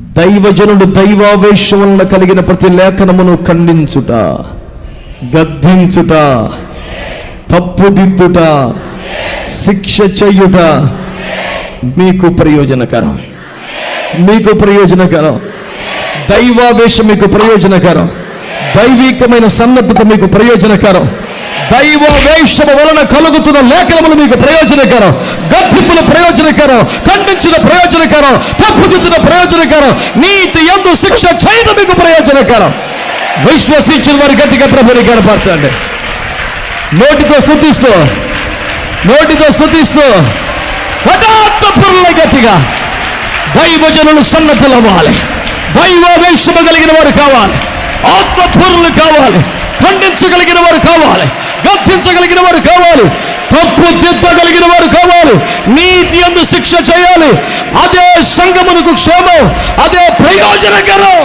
దైవజనుడు దైవావేశమున కలిగిన ప్రతి లేఖనమును ఖండించుట గద్దించుట తప్పుదిద్దుట శిక్ష చెయ్యుట మీకు ప్రయోజనకరం. మీకు ప్రయోజనకరం. దైవావేశం మీకు ప్రయోజనకరం. దైవికమైన సన్నద్ధత మీకు ప్రయోజనకరం. దైవ వేషము వలన కలుగుతున్న లేఖనములు మీకు ప్రయోజనకరం. గద్దింపులు ప్రయోజనకరం. ఖండించిన ప్రయోజనకరం. తప్పుదిద్దిన ప్రయోజనకరం. నీతి ఎందు శిక్ష చేయడం మీకు ప్రయోజనకరం. విశ్వసించిన వారి గట్టిగా ప్రభుని కనపరచండి. నోటితో స్థుతిస్తూ నోటితో స్థుతిస్తూ పదార్థపురుల గట్టిగా దైవజనులు దైవ వేషము కలిగిన వారు కావాలి. ఆత్మపూర్ణులు కావాలి. ఖండించగలిగిన వారు కావాలి కలిగిన వారు కావాలి. తప్పు దిద్దగలిగిన వారు కావాలి. నీతి అందు శిక్ష చేయాలి. అదే సంగమునకు క్షేమం అదే ప్రయోజనకరం.